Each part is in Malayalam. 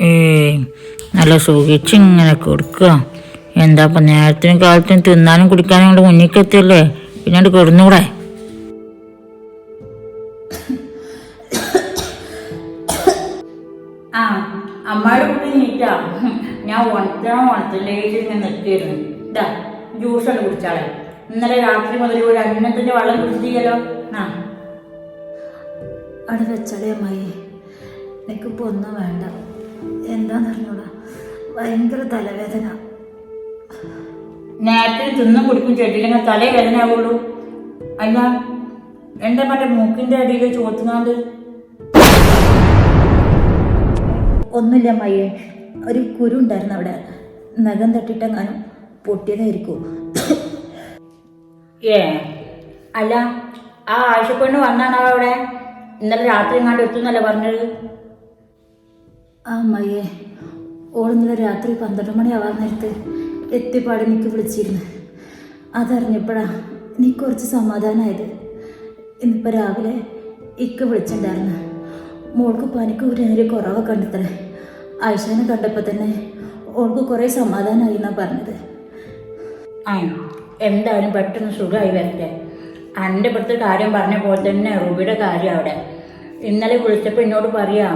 നല്ല സുഖിച്ച് ഇങ്ങനെ കൊടുക്കുക. എന്താ ഇപ്പം നേരത്തിനും കാലത്തിനും തിന്നാനും കുടിക്കാനും കൊണ്ട് മുന്നിക്കെത്തിയല്ലേ? പിന്നീട് കിടന്നൂടെ. ആ അമ്മയുടെ കുട്ടി നീറ്റാ. ഞാൻ ഉണത്തണം ഉണത്തിലേക്ക് ഇങ്ങനെ നിൽക്കായിരുന്നു. ഇതാ ജ്യൂസ് കുടിച്ചാളെ. ഇന്നലെ രാത്രി മുതൽ ഒരു അന്നത്തിന്റെ വെള്ളം കുടിച്ചില്ലല്ലോ. ആ. അവിടെ വെച്ചാളേ അമ്മായി. എനിക്കിപ്പോൾ ഒന്നും വേണ്ട. എന്താന്ന് അറിഞ്ഞൂടാ ഭയങ്കര തലവേദന. നേരത്തെ തിന്നും കുടിക്കും ചെടിയില്ലെങ്കിൽ തലേ വേദന ആവുള്ളൂ അല്ല എന്താ മറ്റേ മൂക്കിന്റെ അടിയിൽ ചോത്തുങ്ങാണ്ട് ഒന്നുമില്ല മയ്യ ഒരു കുരു ഉണ്ടായിരുന്നു അവിടെ. നഖം തട്ടിട്ടെങ്ങാനും പൊട്ടിയതായിരിക്കും. ഏ അല്ല ആ ആഴ്ചപ്പെണ്ണ് വന്നാണോ അവിടെ? ഇന്നലെ രാത്രി എങ്ങാണ്ട് എത്തുന്നല്ലേ പറഞ്ഞത്? ആ അമ്മയെ ഓളിന്നലെ രാത്രി പന്ത്രണ്ട് മണിയാവാൻ നേരത്ത് എത്തിപ്പാട് എനിക്ക് വിളിച്ചിരുന്നു. അതറിഞ്ഞപ്പോഴാ എനിക്ക് കുറച്ച് സമാധാനമായത് ഇന്നിപ്പോൾ രാവിലെ ഇക്ക് വിളിച്ചിട്ടുണ്ടായിരുന്നു. മോൾക്ക് പനിക്ക് ഒരു നേരെ കുറവൊക്കെ കണ്ടെത്തണേ ആയിഷാനെ കണ്ടപ്പോൾ തന്നെ ഓൾക്ക് കുറേ സമാധാനമായി എന്നാണ് പറഞ്ഞത്. ആ എന്തായാലും പെട്ടെന്ന് സുഖമായി വരട്ടെ. എന്റെ അടുത്ത് കാര്യം പറഞ്ഞ പോലെ തന്നെ റൂബിയുടെ കാര്യം അവിടെ. ഇന്നലെ വിളിച്ചപ്പോൾ എന്നോട് പറയാ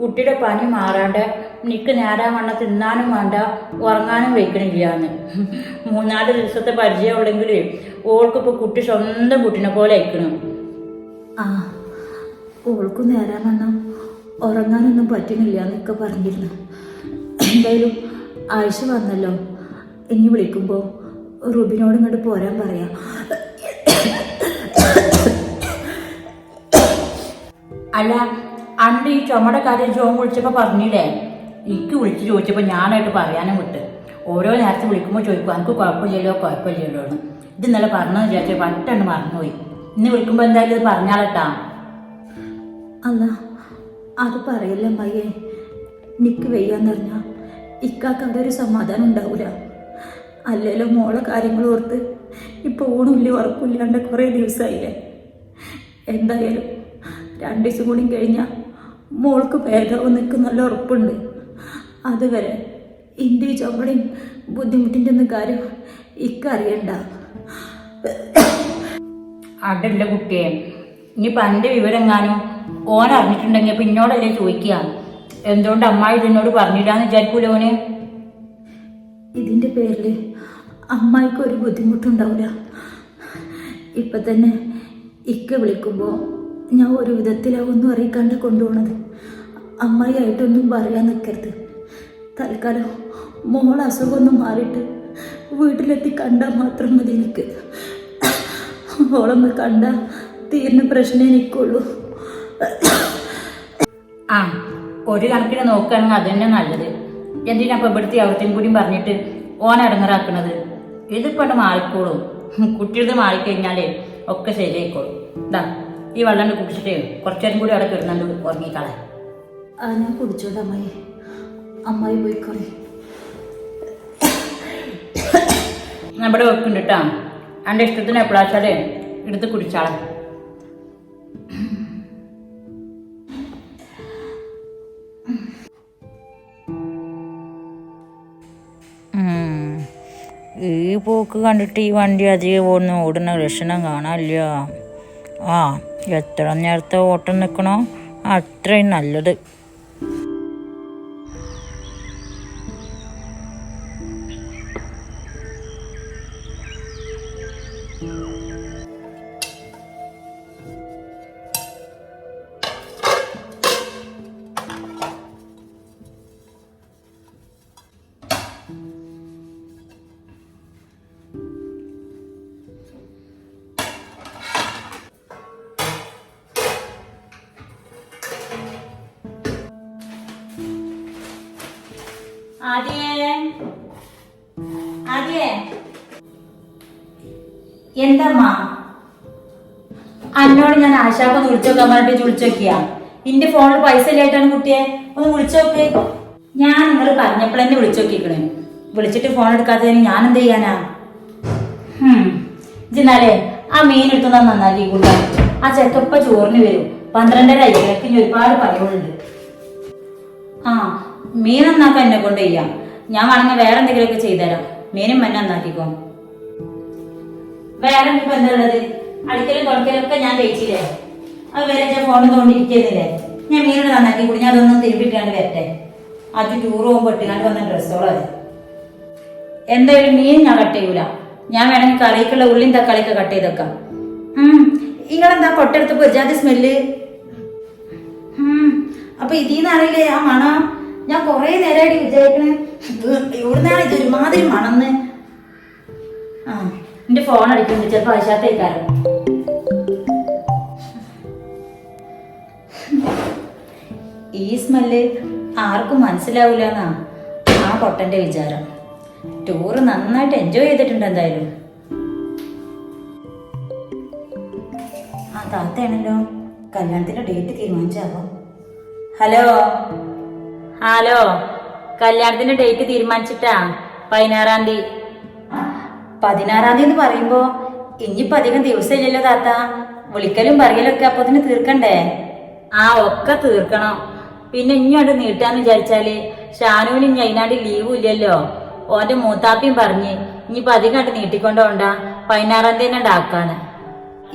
കുട്ടിയുടെ പനി മാറാണ്ട് നിക്ക് നേരാൻ വണ്ണ തിന്നാനും വേണ്ട ഉറങ്ങാനും വയ്ക്കണില്ലാന്ന്. മൂന്നാൽ ദിവസത്തെ പരിചയമുള്ളെങ്കിൽ ഓൾക്കിപ്പോൾ കുട്ടി സ്വന്തം കുട്ടിനെ പോലെ അയക്കണം ആ ഓൾക്കും നേരാൻ വണ്ണം ഉറങ്ങാനൊന്നും പറ്റുന്നില്ല എന്നൊക്കെ പറഞ്ഞിരുന്നു. എന്തായാലും ആഴ്ച വന്നല്ലോ. ഇനി വിളിക്കുമ്പോൾ റുബിനോട് ഇങ്ങോട്ട് പോരാൻ പറയാം. അല്ല അണ്ട് ഈ ചുമടെ കാര്യം ജോൺ വിളിച്ചപ്പോൾ പറഞ്ഞില്ലേ? എനിക്ക് വിളിച്ച് ചോദിച്ചപ്പോൾ ഞാനായിട്ട് പറയാനും വിട്ട്. ഓരോ നേരത്തെ വിളിക്കുമ്പോൾ ചോദിക്കും എനിക്ക് കുഴപ്പമില്ലല്ലോ കുഴപ്പമില്ലല്ലോ എന്ന്. ഇത് ഇന്നലെ പറഞ്ഞതെന്ന് വിചാരിച്ചു പട്ടെണ്ണ് മറന്നുപോയി. ഇന്ന് വിളിക്കുമ്പോൾ എന്തായാലും ഇത് പറഞ്ഞാലട്ടാ അല്ല അത് പറയല്ല മയ്യേ നിക്ക് വെയ്യാന്ന് പറഞ്ഞാൽ ഇക്കാക്ക് അവിടെ ഒരു സമാധാനം ഉണ്ടാവില്ല അല്ലല്ലോ മോളെ കാര്യങ്ങൾ ഓർത്ത് ഇപ്പോൾ ഊണില്ല ഉറക്കില്ലാണ്ട് കുറേ ദിവസമായില്ലേ എന്തായാലും രണ്ട് ദിവസം കൂടി കഴിഞ്ഞാൽ മോൾക്ക് ഭേദവും നിൽക്കും നല്ല ഉറപ്പുണ്ട്. അതുവരെ എന്റെ ചുമടയും ബുദ്ധിമുട്ടിന്റെ ഒന്നും കാര്യം ഇക്കറിയണ്ട അതല്ല കുട്ടിയെ. ഇനിയിപ്പോൾ എന്റെ വിവരം എങ്ങാനും ഓൻ അറിഞ്ഞിട്ടുണ്ടെങ്കിൽ അപ്പം എന്നോടല്ലേ ചോദിക്കുക എന്തുകൊണ്ട് അമ്മായി ഇതിനോട് പറഞ്ഞില്ലാന്ന് വിചാരിക്കൂല ഓന്? ഇതിന്റെ പേരിൽ അമ്മായിക്ക് ഒരു ബുദ്ധിമുട്ടുണ്ടാവില്ല ഇപ്പം തന്നെ ഇക്ക വിളിക്കുമ്പോൾ ഞാൻ ഒരു വിധത്തിലാവൊന്നും അറിയിക്കാണ്ട് കൊണ്ടുപോണത്. അമ്മയായിട്ടൊന്നും പറയാൻ നിൽക്കരുത് തൽക്കാലം മോൾ അസുഖമൊന്നും മാറിയിട്ട് വീട്ടിലെത്തി കണ്ടാൽ മാത്രം മതി എനിക്ക്. ഓളൊന്ന് കണ്ടാൽ തീരുന്ന പ്രശ്നം എനിക്കുള്ളൂ. ആ ഒരു കണക്കിന് നോക്കുകയാണെങ്കിൽ അത് തന്നെ നല്ലത്. എന്തിനാ ഇപ്പം ഇവിടുത്തെ കൂടി പറഞ്ഞിട്ട് ഓൻ ഇടങ്ങറാക്കണത് ഇതിപ്പണ്ട് മാറിക്കോളും. കുട്ടിയുടെ മാറിക്കഴിഞ്ഞാലേ ഒക്കെ ശരിയായിക്കോളും. ഇതാ ഈ വെള്ളം കുടിച്ചിട്ടേ കുറച്ചേരം കൂടി അവിടെ കിടന്നുണ്ട് ഉറങ്ങിക്കളെ. ആ ഞാൻ കുടിച്ചോട്ടെ അമ്മായി. അമ്മായി പോയിക്കോളെ നമ്മുടെ വെക്കുണ്ട് കേട്ടോ. എന്റെ ഇഷ്ടത്തിന് എപ്പോഴാച്ചാലേ എടുത്ത് കുടിച്ചാളെ. ഈ പോക്ക് കണ്ടിട്ട് ഈ വണ്ടി അധികം ഓടുന്ന ഓടുന്ന ലക്ഷണം കാണാനില്ല. ആ. എത്ര നേരത്തെ ഓട്ടം നിൽക്കണോ അത്രയും നല്ലത്. എന്തമ്മ അന്നോട് ഞാൻ ആശാക്കൊന്ന് വിളിച്ചോക്കാൻ പറഞ്ഞിട്ട് ചുളിച്ചോക്കിയാ ഇന്റെ ഫോണിൽ പൈസ ഇല്ലായിട്ടാണ് കുട്ടിയെ. ഒന്ന് വിളിച്ചോക്ക് ഞാൻ നിങ്ങൾ പറഞ്ഞപ്പോൾ തന്നെ വിളിച്ചോക്കിക്കണേ വിളിച്ചിട്ട് ഫോൺ എടുക്കാത്തതിന് ഞാൻ എന്ത് ചെയ്യാനാ? ഇന്നാലേ ആ മീൻ എടുത്തുന്ന നന്നാക്കി കൂട്ടാ. ആ ചെക്കപ്പ ചോറിന് വരും. പന്ത്രണ്ടര ഇരക്കിന് ഇനി ഒരുപാട് പണികളുണ്ട്. ആ മീൻ നന്നാക്കാൻ എന്നെ കൊണ്ട് ചെയ്യാം. ഞാൻ വേണമെങ്കിൽ വേറെ എന്തെങ്കിലുമൊക്കെ ചെയ്തുതരാം. മീനും മന്നെ നന്നാക്കിക്കോ. വേറെ ഇപ്പൊ എന്താ ഉള്ളത്? അടിക്കലും ഒക്കെ ഞാൻ കഴിച്ചില്ലേ? അത് വരെ ഞാൻ ഫോണിൽ തോണ്ടിരിക്കുന്നില്ലേ ഞാൻ മീനോട് നന്നാക്കി കൂടി ഞാൻ അതൊന്നും തിരുപ്പിട്ടാണ്ട് വരട്ടെ. അത് ടൂർ പോകുമ്പോൾ ഇട്ടുകാണ്ട് വന്ന ഡ്രസ്സോളോ അത് എന്തായാലും മീൻ ഞാൻ കട്ട് ചെയ്യൂല. ഞാൻ വേണമെങ്കിൽ കറിക്കുള്ള ഉള്ളിൻ തക്കാളിയൊക്കെ കട്ട് ചെയ്തേക്കാം നിങ്ങളെന്താ കൊട്ടെടുത്ത് പൊരിച്ചാതി സ്മെല്ല് അപ്പൊ ഇതിന്നറിയില്ലേ ആ മണം? ഞാൻ കൊറേ നേരമായിട്ട് വിചാരിക്കണേ ഇവിടുന്നാണ് ഇത് ഒരുമാതിരി മണന്ന്. ആ. എന്റെ ഫോൺ അടിക്കുന്നുണ്ട്. ചിലപ്പോ ആശാത്തേക്കാരൻ ഈ സ്മെല്ല് ആർക്കും മനസ്സിലാവൂല എന്നാ ആ പൊട്ടന്റെ വിചാരം. ടൂറ് നന്നായിട്ട് എൻജോയ് ചെയ്തിട്ടുണ്ട് എന്തായാലും. ആ താത്തയാണല്ലോ. കല്യാണത്തിന്റെ ഡേറ്റ് തീരുമാനിച്ചാവോ? ഹലോ ഹലോ കല്യാണത്തിന്റെ ഡേറ്റ് തീരുമാനിച്ചിട്ടാ? പതിനാറാം തീയതി. പതിനാറാം തീയതി പറയുമ്പോ ഇനിയിപ്പോ അധികം ദിവസമില്ലല്ലോ താത്ത. വിളിക്കലും പറയലൊക്കെ അപ്പൊ അതിന് തീർക്കണ്ടേ? ആ ഒക്കെ തീർക്കണം. പിന്നെ ഇങ്ങോട്ട് നീട്ടാന്ന് വിചാരിച്ചാൽ ഷാനുവിന് ഇനി അതിനാണ്ട് ലീവും ഇല്ലല്ലോ. ഓന്റെ മൂത്താപ്പിയും പറഞ്ഞ് ഇനിയിപ്പോ അധികമായിട്ട് നീട്ടിക്കൊണ്ടോണ്ട പതിനാറാം തീയതി ഉണ്ടാക്കാന്ന്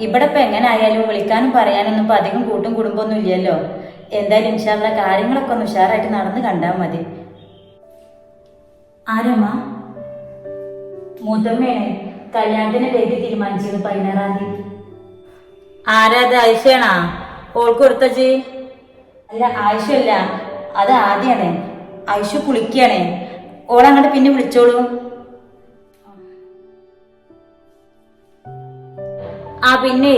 ഇവിടെ ഇപ്പൊ എങ്ങനെ ആയാലും വിളിക്കാനും പറയാനൊന്നും ഇപ്പൊ അധികം കൂട്ടും കുടുംബമൊന്നും ഇല്ലല്ലോ. എന്തായാലും ഇൻഷാല്ല കാര്യങ്ങളൊക്കെ ഒന്ന് ഉഷാറായിട്ട് നടന്ന് കണ്ടാൽ മതി. ആരമ്മ മൂത്തമ്മയാണ് കല്യാണത്തിന് ഡേറ്റ് തീരുമാനിച്ചത് പതിനാറാം തീയതി. ആരാത് ആയിഷയാണാ? ഓൾക്ക് കൊടുത്തച്ച് അല്ല ആയിഷല്ല അത് ആദ്യാണ്. ആയിഷ കുളിക്കുകയാണ് ഓളങ്ങോട്ട് പിന്നെ വിളിച്ചോളൂ. ആ പിന്നെ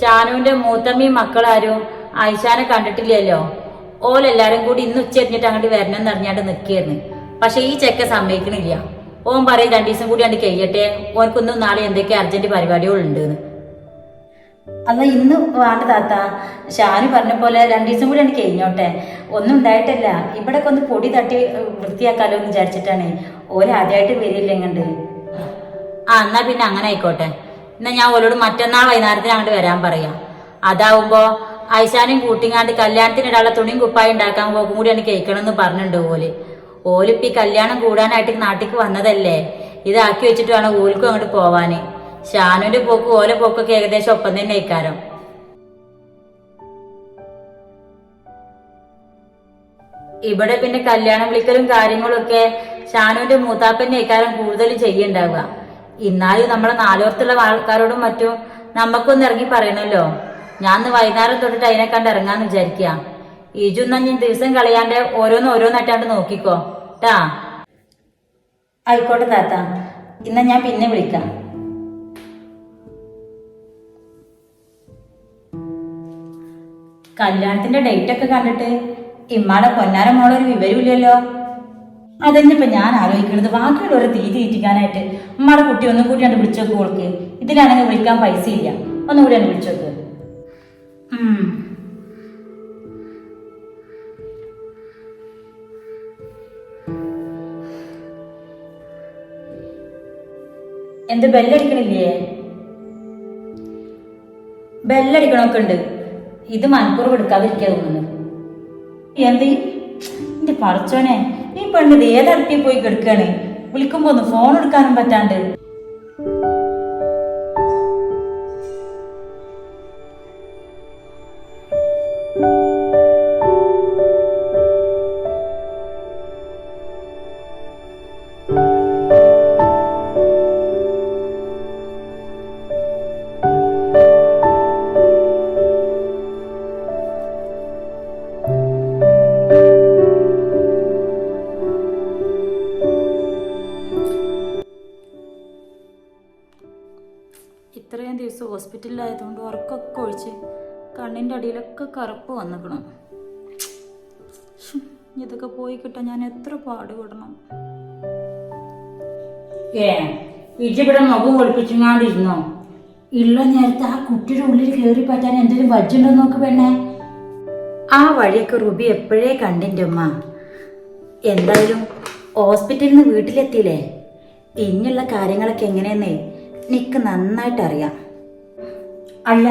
ഷാനുവിന്റെ മൂത്തമ്മയും മക്കളാരും ആയിഷാനെ കണ്ടിട്ടില്ലല്ലോ. ഓലെല്ലാരും കൂടി ഇന്ന് ഉച്ചരിഞ്ഞിട്ട് അങ്ങോട്ട് വരണം എന്ന് അറിഞ്ഞാണ്ട് നിൽക്കായിരുന്നു പക്ഷെ ഈ ചെക്ക സമ്മതിക്കണില്ല. ഓൻ പറയും രണ്ടു ദിവസം കൂടി അണ്ട് കഴിയട്ടെ. ഓനക്കൊന്നും നാളെ എന്തൊക്കെ അർജന്റ് പരിപാടികളുണ്ട് അല്ല ഇന്ന് വേണ്ട താത്ത. ഷാനു പറഞ്ഞ പോലെ രണ്ടു ദിവസം കൂടി എനിക്ക് കഴിഞ്ഞോട്ടെ. ഒന്നും ഉണ്ടായിട്ടല്ല. ഇവിടെ ഒന്ന് പൊടി തട്ടി വൃത്തിയാക്കാലോ എന്ന് വിചാരിച്ചിട്ടാണ്. ഓരാദ്യമായിട്ട് വരില്ല എങ്ങണ്ട് ആ എന്നാ പിന്നെ അങ്ങനെ ആയിക്കോട്ടെ. എന്നാ ഞാൻ ഓരോട് മറ്റന്നാൾ വൈകുന്നേരത്തിന് അങ്ങോട്ട് വരാൻ പറയാം. അതാവുമ്പോ ഐശാനും കൂട്ടിങ്ങാണ്ട് കല്യാണത്തിനിടാനുള്ള തുണിയും കുപ്പായി ഉണ്ടാക്കാൻ പോകും കൂടി എനിക്ക് കഴിക്കണം എന്ന് പറഞ്ഞിട്ടുണ്ട് ഓൽ. ഓലിപ്പി കല്യാണം കൂടാനായിട്ട് നാട്ടിക്ക് വന്നതല്ലേ? ഇതാക്കി വെച്ചിട്ട് വേണം ഓൽക്കും അങ്ങോട്ട് പോവാന്. ഷാനുവിന്റെ പോക്ക് ഓലെ പോക്കൊക്കെ ഏകദേശം ഒപ്പം തന്നെ ഇക്കാരം ഇവിടെ പിന്നെ കല്യാണം വിളിക്കലും കാര്യങ്ങളൊക്കെ ഷാനുവിന്റെ മൂത്താപ്പന്റെ ഇക്കാരം കൂടുതൽ ചെയ്യണ്ടാവുക. ഇന്നാലും നമ്മളെ നാലോർത്തുള്ള ആൾക്കാരോടും മറ്റും നമുക്കൊന്ന് ഇറങ്ങി പറയണല്ലോ. ഞാൻ വൈകുന്നേരം തൊട്ടിട്ട് അതിനെ കണ്ട് ഇറങ്ങാന്ന് വിചാരിക്കുക ഇജുന്ന ഞാൻ ദിവസം കളയാണ്ട് ഓരോന്ന് ഓരോന്നായിട്ടാണ്ട് നോക്കിക്കോ. ട്ടാ. ആയിക്കോട്ടെ താത്ത. ഇന്ന ഞാൻ പിന്നെ വിളിക്കാം. കല്യാണത്തിന്റെ ഡേറ്റ് ഒക്കെ കണ്ടിട്ട് ഇമ്മാടെ പൊന്നാര മോളൊരു വിവരമില്ലല്ലോ. അതന്നെയിപ്പൊ ഞാൻ ആലോചിക്കുന്നത് ബാക്കിയുള്ളവരെ തീ തീറ്റിക്കാനായിട്ട് ഉമ്മാടെ കുട്ടി ഒന്നും കൂടി കണ്ട് വിളിച്ചോക്ക് ഓൾക്ക് ഇതിലാണെങ്കിൽ വിളിക്കാൻ പൈസ ഇല്ല ഒന്നും കൂടി കണ്ട് വിളിച്ചോക്ക്. ഉം. എന്ത് ബെല്ലടിക്കണില്ലേ? ബെല്ലടിക്കണമൊക്കെ ഉണ്ട് ഇത് മനപ്പുറം എടുക്കാതിരിക്കാ തോന്നുന്നു. എന്ത് എന്റെ പറച്ചോനെ ഈ പെണ്ണിത് ഏതടുപ്പി പോയി കിടക്കാണ്? വിളിക്കുമ്പോ ഒന്ന് ഫോൺ എടുക്കാനും പറ്റാണ്ട്. ഇതൊക്കെ പോയി കിട്ടാൻ ഞാൻ എത്ര പാടുപെടണം? ഏ ഇജിവിടെ മുഖം ഒളിപ്പിച്ചുങ്ങാണ്ടിരുന്നോ ഇള്ള നേരത്തെ ആ കുട്ടിയുടെ ഉള്ളിൽ കയറി പറ്റാൻ എന്തെങ്കിലും വജ്ജുണ്ടോ നോക്ക് പെണ്ണേ. ആ വഴിയൊക്കെ റുബി എപ്പോഴേ കണ്ടിന്റെ ഉമ്മ. എന്തായാലും ഹോസ്പിറ്റലിൽ നിന്ന് വീട്ടിലെത്തിയില്ലേ? ഇനിയുള്ള കാര്യങ്ങളൊക്കെ എങ്ങനെയെന്നേ നിക്ക് നന്നായിട്ട് അറിയാം അല്ല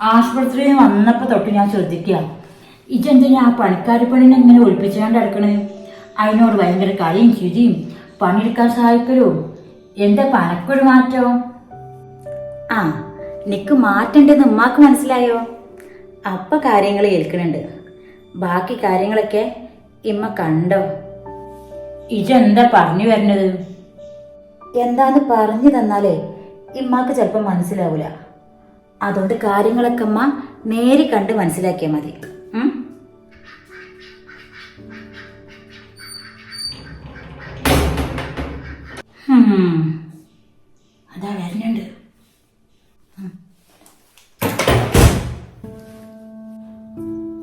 ആശുപത്രിയിൽ വന്നപ്പോൾ തൊട്ട് ഞാൻ ശ്രദ്ധിക്കുക ഇജെന്തിനാ ആ പണിക്കാരി പെണ്ണിനെ ഇങ്ങനെ ഒളിപ്പിച്ചുകൊണ്ട് അടക്കണേ അതിനോട് ഭയങ്കര കളിയും ചിരിയും പണിയെടുക്കാൻ സഹായിക്കലും. എന്താ പനക്കൊരു മാറ്റോ? ആ നിക്ക് മാറ്റണ്ടെന്ന് ഉമ്മാക്ക് മനസ്സിലായോ? അപ്പ കാര്യങ്ങൾ ഏൽക്കണുണ്ട്. ബാക്കി കാര്യങ്ങളൊക്കെ ഇമ്മ കണ്ടോ? ഇജെന്താ പറഞ്ഞു വരുന്നത് എന്താന്ന് പറഞ്ഞു തന്നാലേ ഇമ്മാക്ക് ചിലപ്പോൾ മനസ്സിലാവൂല. അതുകൊണ്ട് കാര്യങ്ങളൊക്കെ അമ്മ നേരി കണ്ട് മനസ്സിലാക്കിയാൽ മതി. അതാ വരുന്നുണ്ട്.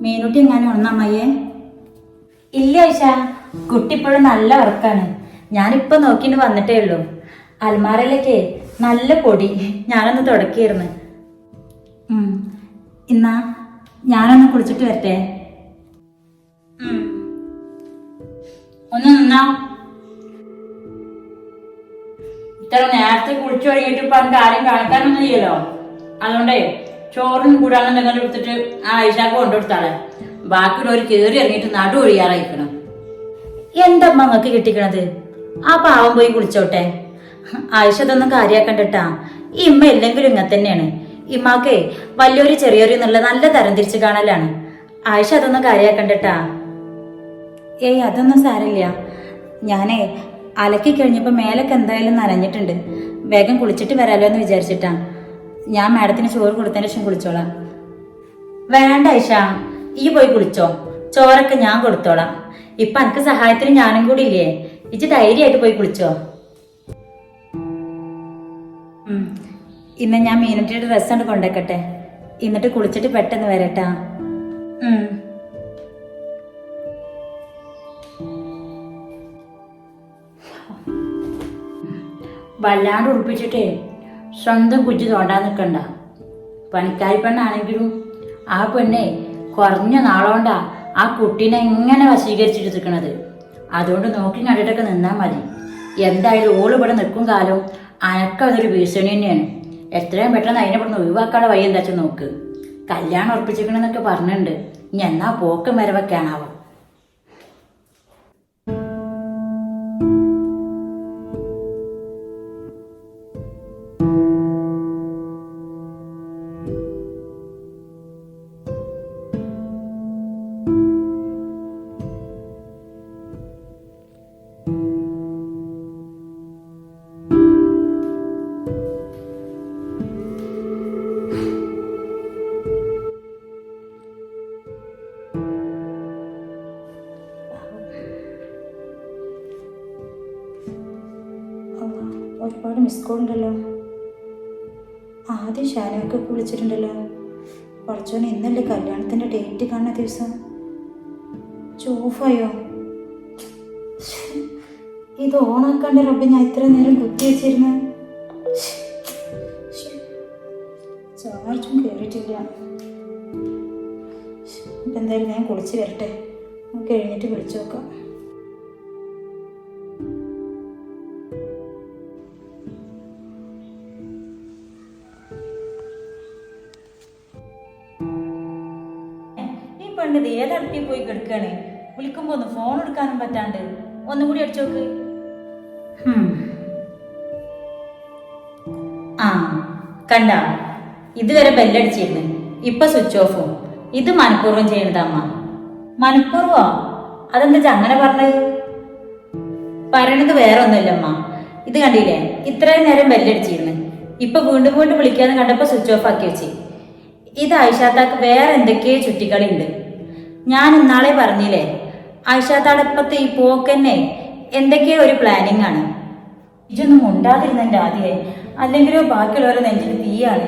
മീനുട്ടി എങ്ങാനും ഉണന്നമ്മയെ ഇല്ല ഐഷ. കുട്ടി ഇപ്പോഴും നല്ല ഉറക്കാണ് ഞാനിപ്പോ നോക്കിട്ട് വന്നിട്ടേ ഉള്ളൂ. അൽമാരയിലേക്ക് നല്ല പൊടി. ഞാനൊന്ന് തുടക്കിയിരുന്നു എന്നാ ഞാനൊന്ന് കുളിച്ചിട്ട് വരട്ടെ. ഒന്ന് നിന്നാ. ഇത്ര നേരത്തെ കുളിച്ചു കഴിഞ്ഞിട്ട് ഇപ്പൊ അതിന്റെ ആരെയും കാണിക്കാനൊന്നും ചെയ്യലോ അതുകൊണ്ടേ ചോറും കൂടാണെന്നെങ്കിലും എടുത്തിട്ട് ആ ഐഷാക്ക് കൊണ്ടുകൊടുത്താളെ ബാക്കിയുള്ളവർ കയറി ഇറങ്ങിയിട്ട് നടു ഒഴിയാറായിക്കണം എന്താ മങ്ങക്ക് കിട്ടിക്കണത്? ആ പാവം പോയി കുളിച്ചോട്ടെ. ആയിഷ അതൊന്നും കാര്യാക്കണ്ടട്ടാ. ഈ ഇമ്മ ഇല്ലെങ്കിലും ഇങ്ങനെ തന്നെയാണ്. ഇമ്മാക്കേ വലിയൊരു ചെറിയൊരു എന്നുള്ള നല്ല തരം തിരിച്ച് കാണലാണ്. ആയിഷ അതൊന്നും കാര്യാക്കണ്ടട്ടാ. ഏയ് അതൊന്നും സാരമില്ല. ഞാനേ അലക്കി കഴിഞ്ഞപ്പോൾ മേലൊക്കെ എന്തായാലും നനഞ്ഞിട്ടുണ്ട്. വേഗം കുളിച്ചിട്ട് വരാലോ എന്ന് വിചാരിച്ചിട്ടാണ് ഞാൻ മാഡത്തിന് ചോറ് കൊടുത്തതിന് ശേഷം കുളിച്ചോളാം. വേണ്ട ഐഷ ഈ പോയി കുളിച്ചോ. ചോറൊക്കെ ഞാൻ കൊടുത്തോളാം. ഇപ്പൊ എനിക്ക് സഹായത്തിന് ഞാനും കൂടി ഇല്ലേ? ഇച്ച് ധൈര്യമായിട്ട് പോയി കുളിച്ചോ. ഇന്ന് ഞാൻ മീനുട്ടിയുടെ ഡ്രസ്സ് കൊണ്ട് കൊണ്ടേക്കട്ടെ. എന്നിട്ട് കുളിച്ചിട്ട് പെട്ടെന്ന് വരട്ടാ. വല്ലാണ്ട് ഉറപ്പിച്ചിട്ടേ സ്വന്തം കുജ്ജ് തോണ്ടാൻ നിൽക്കണ്ട പണിക്കാരി പെണ്ണാണെങ്കിലും ആ പെണ്ണെ കുറഞ്ഞ നാളോണ്ടാ ആ കുട്ടീനെ ഇങ്ങനെ വശീകരിച്ചിട്ട് അതുകൊണ്ട് നോക്കി കണ്ടിട്ടൊക്കെ നിന്നാൽ മതി. എന്തായാലും ഓൾ ഇവിടെ നിൽക്കും കാലം അനക്കതൊരു ഭീഷണി തന്നെയാണ്. എത്രയും പെട്ടെന്ന് അതിനെ പെട്ടെന്ന് ഒഴിവാക്കാനുള്ള വഴി എന്താ നോക്ക്. കല്യാണം ഉറപ്പിച്ചിരിക്കണമെന്നൊക്കെ പറഞ്ഞിട്ടുണ്ട്. ഇനി എന്നാ പോക്കും വരവൊക്കെയാണാവോ? ഉണ്ടല്ലോ ആദ്യം ഷാനൊക്കെ കുളിച്ചിട്ടുണ്ടല്ലോ. കുറച്ചോനെ ഇന്നല്ലേ കല്യാണത്തിന്റെ ഡേറ്റ് കാണുന്ന ദിവസം. ചൂഫയോ? ഇത് ഓണാക്കാണ്ട് റബ്ബ് ഞാൻ ഇത്ര നേരം കുത്തി വെച്ചിരുന്നു. ചാർജും കയറിയിട്ടില്ല എന്തായാലും ഞാൻ കുളിച്ച് വരട്ടെ. നമുക്ക് എഴുന്നേറ്റ് വിളിച്ചു നോക്കാം. ഏതടുപ്പിൽ വിളിക്കുമ്പോൾ വിളിക്കുമ്പോ ഒന്ന് ഫോൺ എടുക്കാനും പറ്റാണ്ട്. ഒന്നും കൂടി അടിച്ചു നോക്ക്. ആ കണ്ട. ഇതുവരെ ബെല്ലടിച്ചിരുന്നു ഇപ്പൊ സ്വിച്ച് ഓഫും ഇത് മനഃപൂർവം ചെയ്യണത് അമ്മ. മനഃപൂർവോ? അതെന്താ അങ്ങനെ പറഞ്ഞത്? പറയണത് വേറെ ഒന്നുമില്ല അമ്മ. ഇത് കണ്ടില്ലേ? ഇത്രയും നേരം ബെല്ലടിച്ചിരുന്നു ഇപ്പൊ വീണ്ടും വീണ്ടും വിളിക്കാന്ന് കണ്ടപ്പോ സ്വിച്ച് ഓഫ് ആക്കി വെച്ച്. ഇത് ഐഷാത്താക്ക് വേറെ എന്തൊക്കെയോ ചുറ്റിക്കളി ഉണ്ട് ഞാൻ ഇന്നാളെ പറഞ്ഞില്ലേ? ആയിഷ തടപ്പത്ത് ഈ പോക്കന്നെ എന്തൊക്കെയോ ഒരു പ്ലാനിങ് ആണ്. ഇതൊന്നും ഉണ്ടാതിരുന്നെന്റെ ആദ്യമേ അല്ലെങ്കിലോ ബാക്കിയുള്ളവരെ നെഞ്ചിൽ തീയാണ്.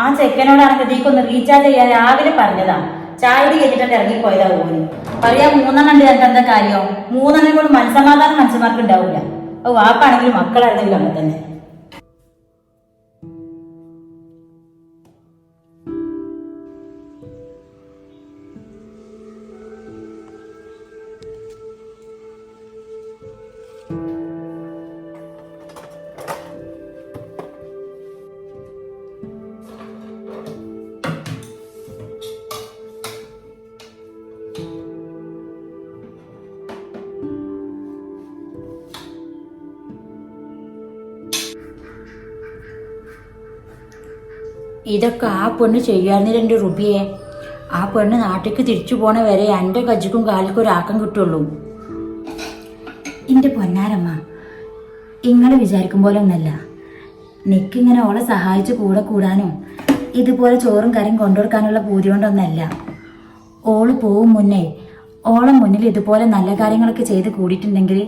ആ ചെക്കനോടാണ് തീക്കൊന്ന് റീചാർജ് ചെയ്യാൻ രാവിലെ പറഞ്ഞതാ. ചായടി ഇറങ്ങി ഇറങ്ങിപ്പോയതാ പോലും പറയാ മൂന്നെണ്ണം ഉണ്ട് എന്താ എന്താ കാര്യം? മൂന്നെണ്ണം കൊണ്ട് മനസ്സമാധാനം മനുഷ്യന്മാർക്ക് ഉണ്ടാവില്ല വാപ്പാണെങ്കിലും മക്കളായിരുന്നെങ്കിലും അങ്ങനെ തന്നെ. ഇതൊക്കെ ആ പെണ്ണ് എന്റെ റുബിയെ. ആ പെണ്ണ് നാട്ടിലേക്ക് തിരിച്ചു പോണ വരെ എന്റെ കജ്ജിക്കും കാലിക്കും ഒരാക്കം കിട്ടുള്ളൂ. എന്റെ പൊന്നാരമ്മ ഇങ്ങനെ വിചാരിക്കും പോലെ ഒന്നല്ല. നിക്കിങ്ങനെ ഓളെ സഹായിച്ച് കൂടെ കൂടാനും ഇതുപോലെ ചോറും കറിയും കൊണ്ടുകൊടുക്കാനുള്ള പൂതി കൊണ്ടൊന്നല്ല. ഓൾ പോവും മുന്നേ ഓളെ മുന്നിൽ ഇതുപോലെ നല്ല കാര്യങ്ങളൊക്കെ ചെയ്ത് കൂടിയിട്ടുണ്ടെങ്കിൽ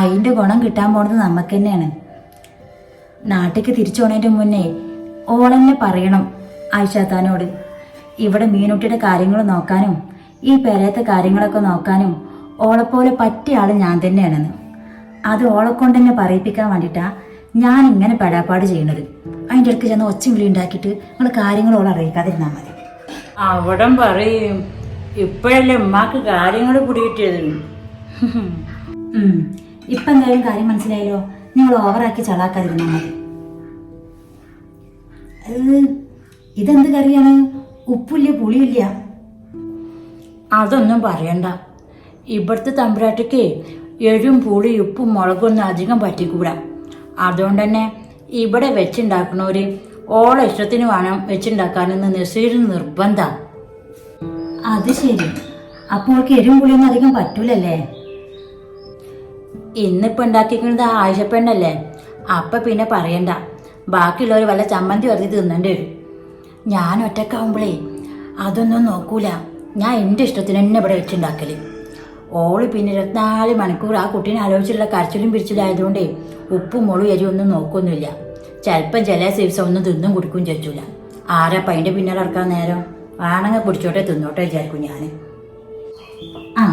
അതിന്റെ ഗുണം കിട്ടാൻ പോണത് നമുക്ക് തന്നെയാണ് നാട്ടിലേക്ക് തിരിച്ചു പോണതിന്റെ മുന്നേ ഓളെന്നെ പറയണം ആയിഷാത്താനോട്. ഇവിടെ മീനുട്ടിയുടെ കാര്യങ്ങൾ നോക്കാനും ഈ പെരയത്തെ കാര്യങ്ങളൊക്കെ നോക്കാനും ഓളെപ്പോലെ പറ്റിയ ആൾ ഞാൻ തന്നെയാണെന്ന്. അത് ഓളെക്കൊണ്ട് കൊണ്ട് തന്നെ പറയിപ്പിക്കാൻ വേണ്ടിയിട്ടാ ഞാൻ ഇങ്ങനെ പെടാപ്പാട് ചെയ്യണത്. അതിന്റെ ഇടയ്ക്ക് ചെന്ന് ഒച്ച വിളി ഉണ്ടാക്കിയിട്ട് നിങ്ങൾ കാര്യങ്ങൾ ഓൾ അറിയിക്കാതിരുന്നാൽ മതി. അവിടെ പറയും ഇപ്പോഴല്ലേ ഉമ്മാക്ക് കാര്യങ്ങൾ പിടികിട്ടിയത്. ഇപ്പം എന്തായാലും കാര്യം മനസ്സിലായല്ലോ. നിങ്ങൾ ഓവറാക്കി ചളാക്കാതിരുന്നാൽ മതി. ഇതെന്ത് കറിയാണ്? ഉപ്പില്ല പുളിയില്ല. അതൊന്നും പറയണ്ട. ഇവിടുത്തെ തമ്പുരാട്ടിക്ക് എഴും പുളി ഉപ്പും മുളകൊന്നും അധികം പറ്റിക്കൂടാ. അതുകൊണ്ട് തന്നെ ഇവിടെ വെച്ചുണ്ടാക്കണവര് ഓളെ ഇഷ്ടത്തിന് വേണം വെച്ചുണ്ടാക്കാനെന്ന് നസീറിന് നിർബന്ധം. അത് ശരി. അപ്പോൾ എരും പുളിയൊന്നും അധികം പറ്റൂലല്ലേ? ഇന്നിപ്പോൾ ഉണ്ടാക്കിക്കുന്നത് ആഴ്ചപ്പെണ്ണല്ലേ അപ്പം പിന്നെ പറയണ്ട. ബാക്കിയുള്ളവർ വല്ല ചമ്മന്തി വരുത്തി തിന്നേണ്ടി വരും. ഞാൻ ഒറ്റക്കാവുമ്പോഴേ അതൊന്നും നോക്കൂല. ഞാൻ എന്റെ ഇഷ്ടത്തിന് തന്നെ ഇവിടെ വെച്ചുണ്ടാക്കൽ. ഓൾ പിന്നെ ഇരുപത്തിനാല് മണിക്കൂർ ആ കുട്ടീനെ ആലോചിച്ചുള്ള കരച്ചിലും പിരിച്ചിലായതുകൊണ്ടേ ഉപ്പും മുളും ഒന്നും നോക്കൊന്നുമില്ല. ചിലപ്പം ചില ദിവസം ഒന്നും തിന്നും കുടിക്കും ചോദിച്ചില്ല ആരാ പൈന്റെ പിന്നാലെ ഇറക്കാൻ നേരം? വേണമെങ്കിൽ കുടിച്ചോട്ടെ തിന്നോട്ടെ വിചാരിക്കും ഞാൻ ആ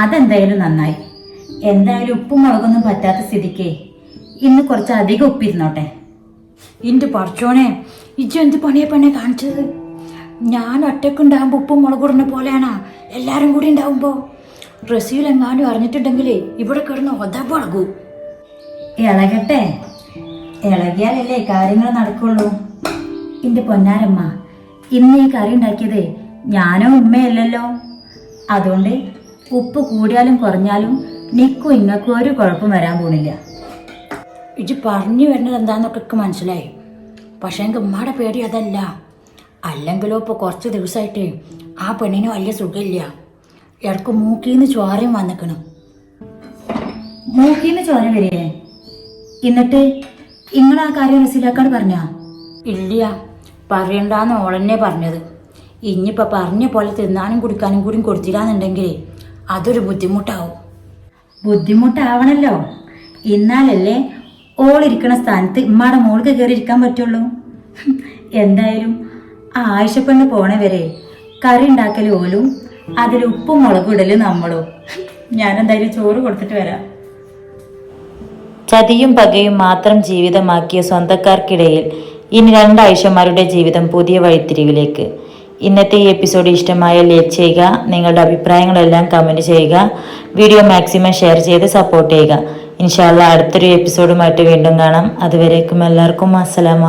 അതെന്തായാലും നന്നായി. എന്തായാലും ഉപ്പും മുളകൊന്നും പറ്റാത്ത സ്ഥിതിക്ക് ഇന്ന് കുറച്ച് അധികം ഉപ്പിരുന്നോട്ടെ ഇന്റെ പറച്ചോനെ ഇജ്ജ് എന്ത് പണിയെ പണിയെ കാണിച്ചത്? ഞാൻ ഒറ്റക്കുണ്ടാകുമ്പോൾ ഉപ്പും മുളകുടനെ പോലെയാണാ എല്ലാരും കൂടി ഉണ്ടാവുമ്പോ റസീൽ എങ്ങാനും അറിഞ്ഞിട്ടുണ്ടെങ്കിലേ ഇവിടെ കിടന്ന് ഒതപ്പളകൂ ഇളകട്ടെ. ഇളകിയാലല്ലേ കാര്യങ്ങൾ നടക്കുള്ളൂ. എന്റെ പൊന്നാരമ്മ ഇന്ന് ഈ കറി ഉണ്ടാക്കിയത് ഞാനോ ഉമ്മയല്ലല്ലോ. അതുകൊണ്ട് ഉപ്പ് കൂടിയാലും കുറഞ്ഞാലും നിക്കും ഇങ്ങക്കും ഒരു കുഴപ്പം വരാൻ പോണില്ല. ഇജ്ജ് പറഞ്ഞു വരുന്നത് എന്താന്നൊക്കെ എനിക്ക് മനസ്സിലായി. പക്ഷേ എനിക്ക് ഉമ്മയുടെ പേടി അതല്ല. അല്ലെങ്കിലോ ഇപ്പോൾ കുറച്ച് ദിവസമായിട്ട് ആ പെണ്ണിന് വലിയ സുഖമില്ല. ഇടയ്ക്ക് മൂക്കിന്ന് ചോരയും വന്നിക്കണം. മൂക്കിന്ന് ചോര എന്നിട്ട് നിങ്ങൾ ആ കാര്യം റസീലാക്കാട് പറഞ്ഞാ? ഇല്ല. പറയണ്ടെന്ന് ഓളന്നെ പറഞ്ഞത്. ഇനിയിപ്പോൾ പറഞ്ഞ പോലെ തിന്നാനും കുടിക്കാനും കൂടി കൊടുത്തില്ലാന്നുണ്ടെങ്കിൽ അതൊരു ബുദ്ധിമുട്ടാവും. ബുദ്ധിമുട്ടാവണല്ലോ. എന്നാലല്ലേ ഓളിരിക്കണ സ്ഥാനത്ത് ഇമ്മാടെ മോൾക്ക് കയറി ഇരിക്കാൻ പറ്റുള്ളൂ. എന്തായാലും ആ ആയിഷപ്പെണ്ണ് പോണവരെ കറി ഉണ്ടാക്കൽ ഓലും അതിൽ ഉപ്പും മുളകും ഇടൽ നമ്മളും. ഞാൻ എന്തായാലും ചോറ് കൊടുത്തിട്ട് വരാം. ചതിയും പകയും മാത്രം ജീവിതമാക്കിയ സ്വന്തക്കാർക്കിടയിൽ ഇനി രണ്ട് ആയിഷമാരുടെ ജീവിതം പുതിയ വഴിത്തിരിവിലേക്ക്. ഇന്നത്തെ ഈ എപ്പിസോഡ് ഇഷ്ടമായ ലൈക്ക് ചെയ്യുക നിങ്ങളുടെ അഭിപ്രായങ്ങളെല്ലാം കമന്റ് ചെയ്യുക വീഡിയോ മാക്സിമം ഷെയർ ചെയ്ത് സപ്പോർട്ട് ചെയ്യുക. ഇൻഷാല്ല അടുത്തൊരു എപ്പിസോഡുമായിട്ട് വീണ്ടും കാണാം. അതുവരേക്കും എല്ലാവർക്കും അസ്സലാമ